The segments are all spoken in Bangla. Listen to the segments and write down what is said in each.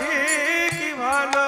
દીવાની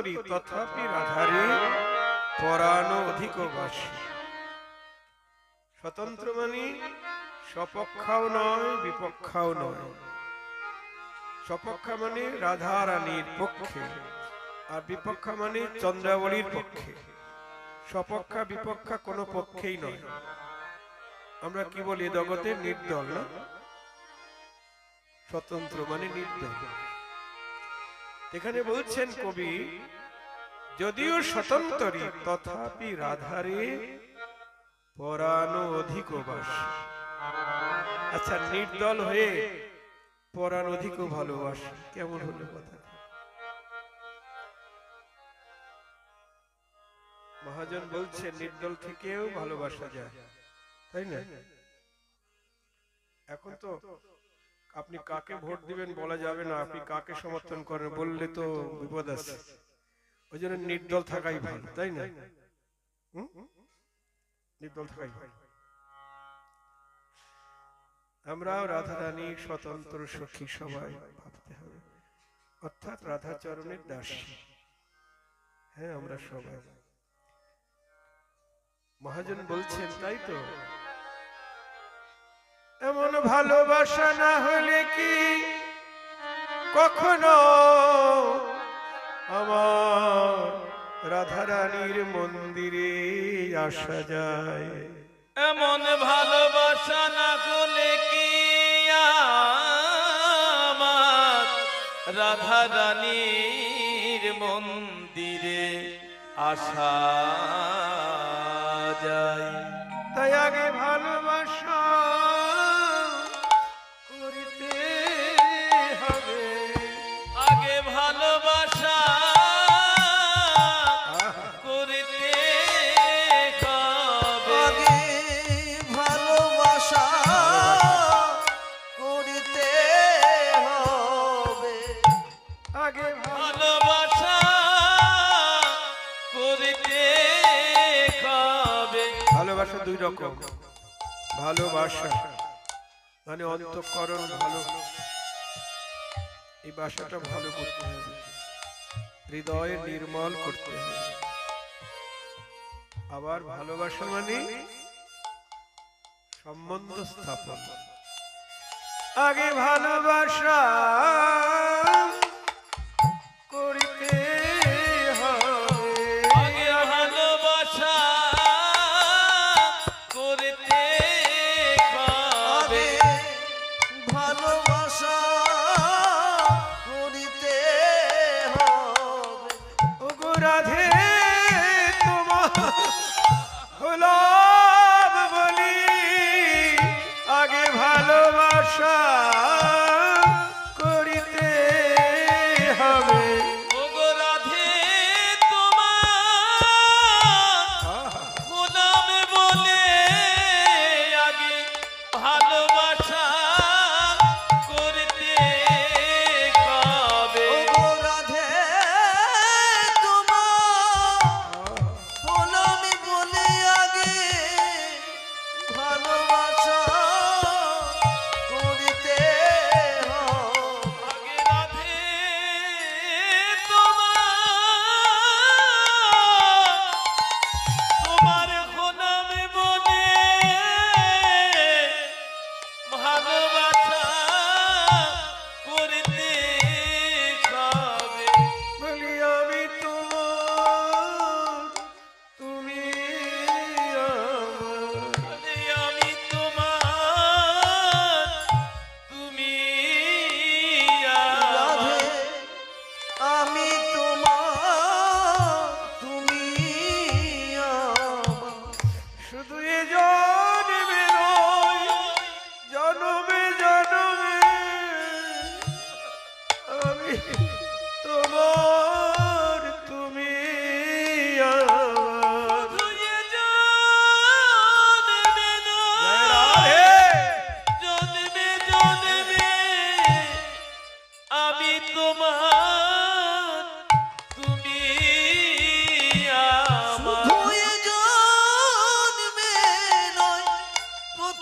স্বতন্ত্রী তথাপি রাধারে পরাণ অধিক স্বতন্ত্র মানে সপক্ষাও নয়, বিপক্ষাও নয়। সপক্ষা মানে রাধা রানীর পক্ষে, আর বিপক্ষা মানে চন্দ্রাবলীর পক্ষে। সপক্ষা বিপক্ষা কোনো পক্ষেই নয়। আমরা কি বলি এ জগতে? নির্দল না? স্বতন্ত্র মানে নির্দল। এখানে বলছেন কবি যদিও স্বতন্ত্রী তথাপি রাধারে পরাণ অধিক বাস আচ্ছা নির্দল হয়ে পরাণ অধিক ভালোবাস কেমন হলো কথা মহাজন বলছে নির্দল থেকেও ভালোবাসা যায়। তাই না? এখন তো আপনি কাকে ভোট দিবেন বলা যাবে না আপনি কাকে সমর্থন করেন বললে তো বিপদ আছে। ওই জন্য নির্দল থাকাই ভালো তাই না? নির্দল থাকাই ভালো। আমরাও রাধা রানী স্বতন্ত্র সখী সবাই ভাবতে হবে। অর্থাৎ রাধাচরণের দাস। হ্যাঁ আমরা সবাই। মহাজন বলছেন তাই তো? এমন ভালোবাসা না হলে কি কখনো আমার রাধারানীর মন্দিরে আসা যায়? এমন ভালোবাসা না হলে কি আমার রাধা রানীর মন্দিরে আসা যায়? তাই আগে ভালোবাসা ভালোবাসা ভালোবাসা। মানে অন্তঃকরণ ভালো। এই বাসাটা ভালো করতে হবে। হৃদয় নির্মল করতে হবে। আবার ভালোবাসা মানে সম্বন্ধ স্থাপন। আগে ভালোবাসা করিতে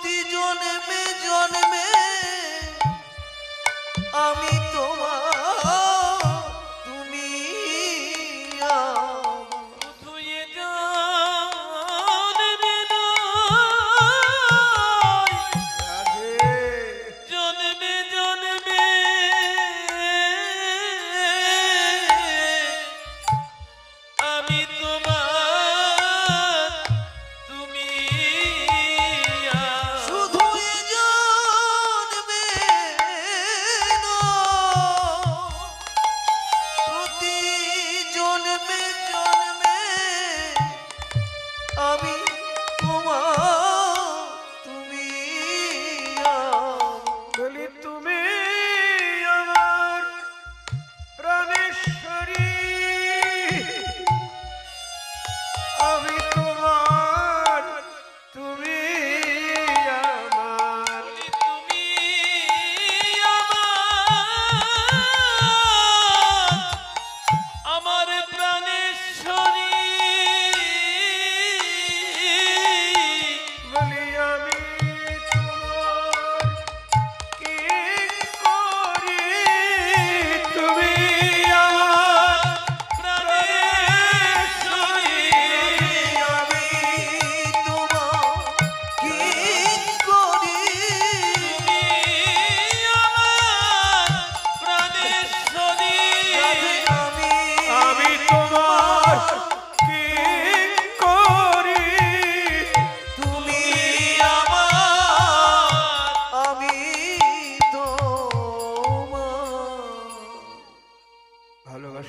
প্রতি জন্মে জন্মে আমি তোমার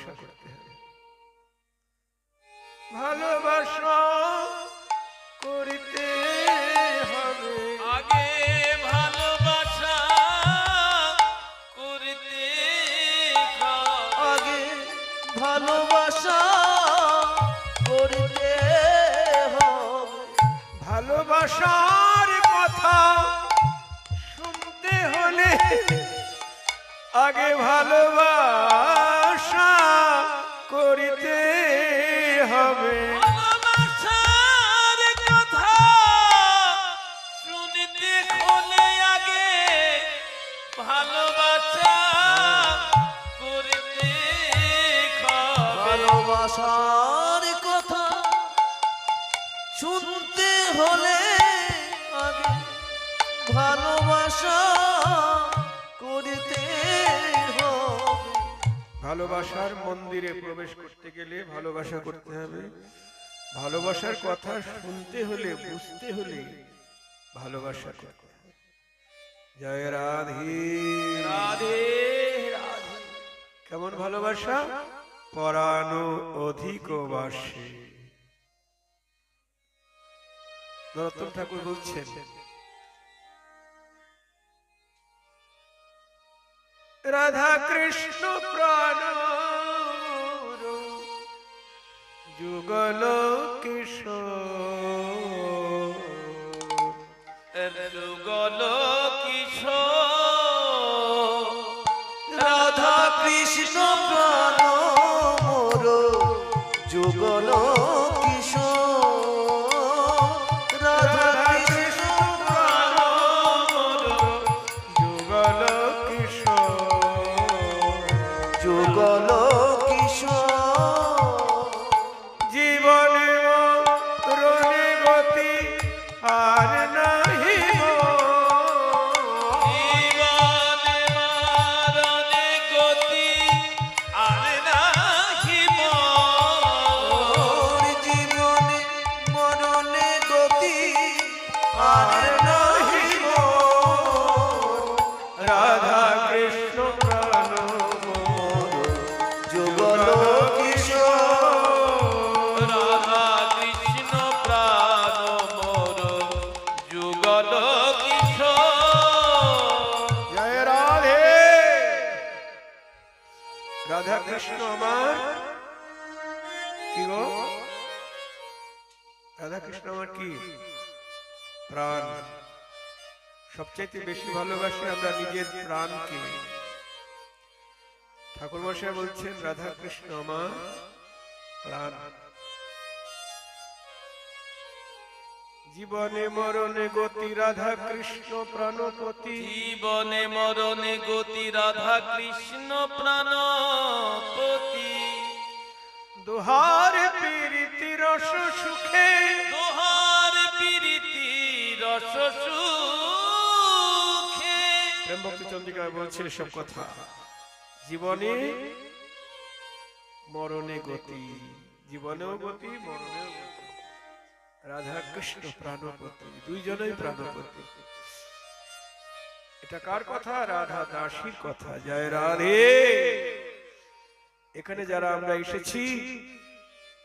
しかやって。হবে। ভালোবাসা করতে ভালোবাসার কথা শুনতে হলে আগে ভালোবাসা করতে হবে। ভালোবাসার মন্দিরে প্রবেশ গেলে ভালোবাসা করতে হবে। ভালোবাসার কথা শুনতে হলে বুঝতে হলে ভালোবাসা করতে হবে। জয় রাধে। রাধে রাধে। কেমন ভালোবাসা? পরানো অধিক বাসে। নরোত্তম ঠাকুর বলছেন রাধা কৃষ্ণ প্রাণ যুগল কিশোর। যুগল কিশোর। রাধা কৃষ্ণ প্রাণ যুগল রাধা কৃষ্ণ আমার। কি গো? রাধা কৃষ্ণ আমার কি? প্রাণ। সবচাইতে বেশি ভালোবাসি আমরা নিজের প্রাণকে। ঠাকুর মশাই বলছেন রাধা কৃষ্ণ আমার প্রাণ। জীবনে মরণে গতি রাধা কৃষ্ণ প্রাণপতি। জীবনে মরণে গতি রাধা কৃষ্ণ প্রাণপতি। দুহার পীরিতি রস সুখে। দোহার রাধা কৃষ্ণ প্রাণপতি প্রাণপতি। এটা কার কথা? রাধা দাসীর কথা। জয় রাধে। এখানে যারা আমরা এসেছি,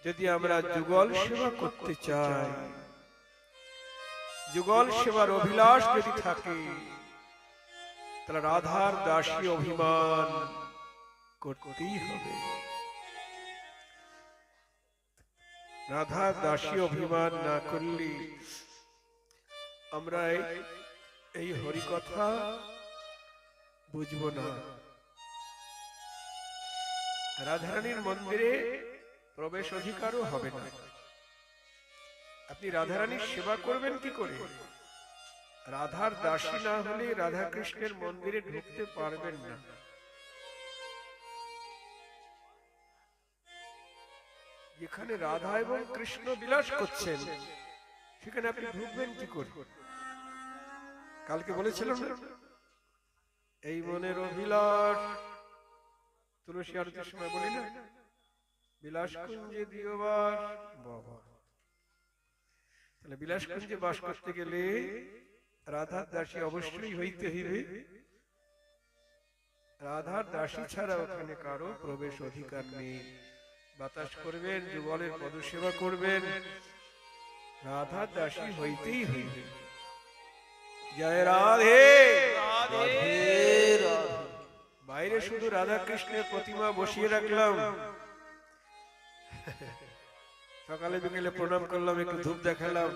যদি আমরা যুগল সেবা করতে চাই যুগল সেবার অভিলাষ যদি থাকে, তাহলে রাধার দাসী অভিমান করতেই হবে। রাধার দাসী অভিমান না করলে আমরা এই- এই হরিকথা বুঝব না। রাধারানীর মন্দিরে প্রবেশ অধিকারও হবে না। আপনি রাধারানীর সেবা করবেন কি করে? রাধার দাসী না হলে রাধা কৃষ্ণের মন্দিরে ঢুকতে পারবেন না। যেখানে রাধা এবং কৃষ্ণ বিলাস করছেন। সেখানে আপনি ঢুকবেন কি করে? কালকে বলেছিলাম এই মনের অভিলাষ। তুলসী আরতির সময় বলি না? বিলাস কুঞ্জে দিওবার বাবা। তাহলে বিলাসকুঞ্জে বাস করতে গেলে রাধার দাসী অবশ্যই হইতে হইবে। রাধার দাসী ছাড়া ওখানে কারও প্রবেশ অধিকার নেই। বাতাস করবেন যুগলের পদসেবা করবেন রাধা দাসী হইতেই হইবে। জয় রাধে। বাইরে শুধু রাধা কৃষ্ণের প্রতিমা বসিয়ে রাখলাম। সকালে বিকেলে প্রণাম করলাম, একটু ধূপ দেখালাম,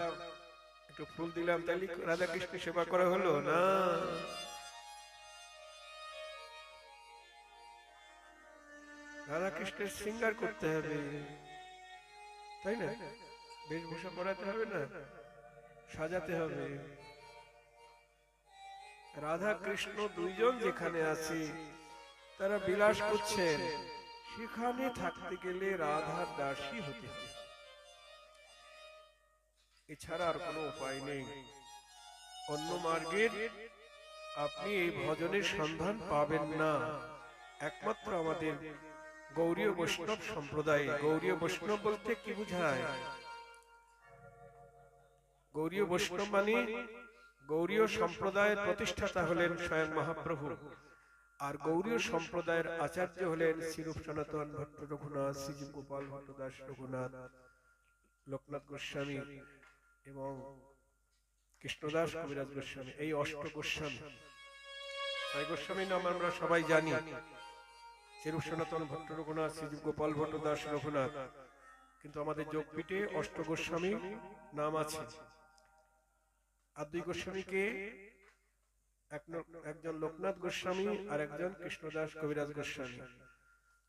একটু ফুল দিলাম, তাহলে রাধা কৃষ্ণ সেবা করা হলো না? রাধা কৃষ্ণের শৃঙ্গার করতে হবে। তাই না? বেশভূষা করাতে হবে না? সাজাতে হবে। রাধা কৃষ্ণ দুইজন যেখানে আছে, তারা বিলাস করছেন। সেখানে থাকতে গেলে রাধার দাসী হতে হবে। এছাড়া আর কোনো উপায় নেই। অন্য মার্গের আপনি এই ভজনের সন্ধান পাবেন না। একমাত্র আমাদের গৌরীয় বৈষ্ণব সম্প্রদায়। গৌরীয় বৈষ্ণব বলতে কি বুঝায়? গৌরীয় বৈষ্ণব মানে গৌরীয় সম্প্রদায়ের প্রতিষ্ঠাতা হলেন স্বয়ং মহাপ্রভু। আর গৌরীয় সম্প্রদায়ের আচার্য হলেন শ্রীরূপ সনাতন ভট্ট রঘুনাথ শ্রীজীব গোপাল ভট্টদাস রঘুনাথ, লোকনাথ গোস্বামী। এবং কৃষ্ণদাস কবিরাজ গোস্বামী, এই অষ্ট গোস্বামী। ছয় গোস্বামী নাম আমরা সবাই জানি। শ্রীরূপ সনাতন ভট্ট রঘুনাথ শ্রীজীব গোপাল ভট্টদাস রঘুনাথ। কিন্তু আমাদের যোগপীঠে অষ্ট গোস্বামী নাম আছে। আর দুই গোস্বামীকে একজন লোকনাথ গোস্বামী আর একজন কৃষ্ণদাস কবিরাজ গোস্বামী।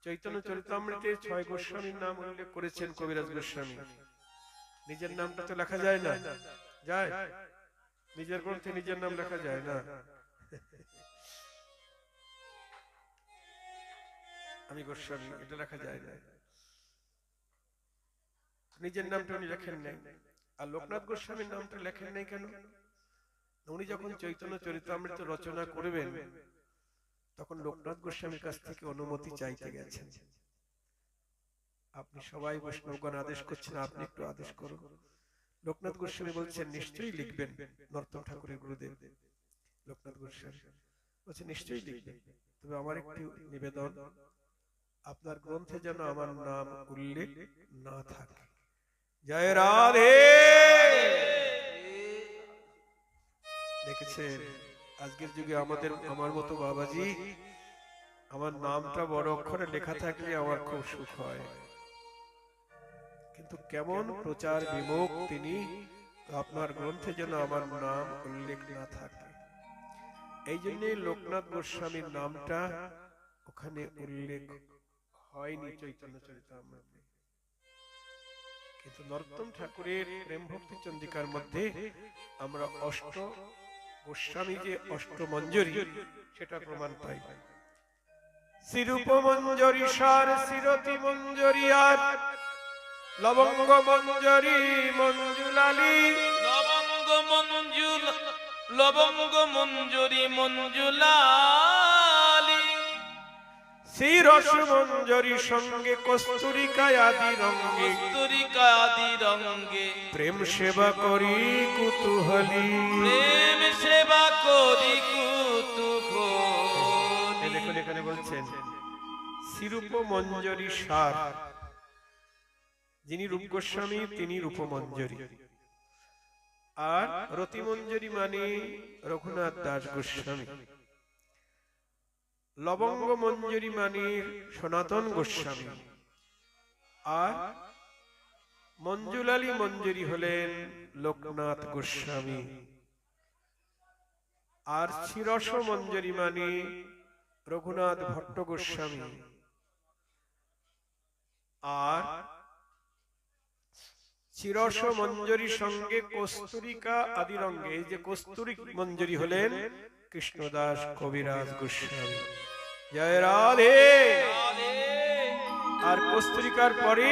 চৈতন্য চরিতামৃতে ছয় গোস্বামীর নাম উল্লেখ করেছেন কবিরাজ গোস্বামী। নিজের নামটা তো লেখা যায় না। যায়। নিজের গ্রন্থে নিজের নাম লেখা যায় না। আমি গোস্বামী, এটা লেখা যায় না। নিজের নামটা উনি লেখেন নাই। আর লোকনাথ গোস্বামীর নামটা লেখেন নাই কেন? উনি যখন চৈতন্য চরিতামৃত রচনা করবেন, তখন লোকনাথ গোস্বামীর কাছ থেকে অনুমতি চাইতে গেছেন। আপনি সবাই বৈষ্ণবগণ আদেশ করছেন আপনি একটু আদেশ করুন। লোকনাথ গোস্বামী বলছেন নিশ্চয়ই লিখবেন নর্তন ঠাকুরের গুরুদেব। লোকনাথ গোস্বামী বলছে নিশ্চয়ই লিখবেন। তবে আমার একটি নিবেদন আপনার গ্রন্থে যেন আমার নাম উল্লেখ না থাকে। জয় রাধে! দেখেছেন আজকের যুগে আমাদের আমার মতো বাবাজি আমার নামটা বড় অক্ষরে লেখা থাকলে আমার খুব সুখ হয়। কিন্তু কেমন প্রচার বিমুখ তিনি, আপনার গ্রন্থে যেন আমার নাম উল্লেখ না থাকে। এই জন্যই লোকনাথ গোস্বামীর নামটা ওখানে উল্লেখ হয়নি চৈতন্য চরিতামৃতে। কিন্তু নরোত্তম ঠাকুরের প্রেম ভক্তি চন্দিকার মধ্যে আমরা অষ্ট গোস্বামী যে অষ্ট মঞ্জরি সেটা প্রমাণ পাই। শ্রীরূপ মঞ্জরি সার শ্রীরতি মঞ্জরি আর লবঙ্গ মঞ্জরি মঞ্জুলালি। লবঙ্গ মঞ্জুল লবঙ্গ মঞ্জুরি মঞ্জুলালি। শ্রীরস মঞ্জরি সঙ্গে কস্তুরিকায় আদি রঙ্গে। কস্তুরিকা আদি রঙ্গে। প্রেম সেবা করি কুতুহলী। প্রেম সেবা করি কুতুহলী। এখানে বলছেন শ্রীরূপ মঞ্জরি সার। যিনি রূপ গোস্বামী তিনি রূপমঞ্জরি। আর রতিমঞ্জরি মানে রঘুনাথ দাস গোস্বামী লবঙ্গ মঞ্জরি মানে সনাতন গোস্বামী। আর মঞ্জুলালী মঞ্জরি হলেন লোকনাথ গোস্বামী। আর শিরস মঞ্জরি মানে রঘুনাথ ভট্ট গোস্বামী। আর চিরস মঞ্জরি সঙ্গে কস্তুরিকা আদি রঙ্গে এই যে কস্তুরিক মঞ্জরি হলেন কৃষ্ণদাস কবিরাজ গোস্বামী। জয় রাধে। আর কস্তুরিকার পরে